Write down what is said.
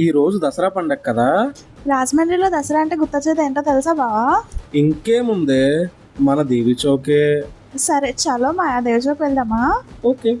ఈ రోజు దసరా పండగ కదా? రాజమండ్రిలో దసరా అంటే గుర్తొచ్చేది ఏంటో తెలుసా బావా? ఇంకేముందే? మన దేవి చౌకే. సరే చలో మాయాదేవి చౌక్ వెళ్దామా? ఓకే.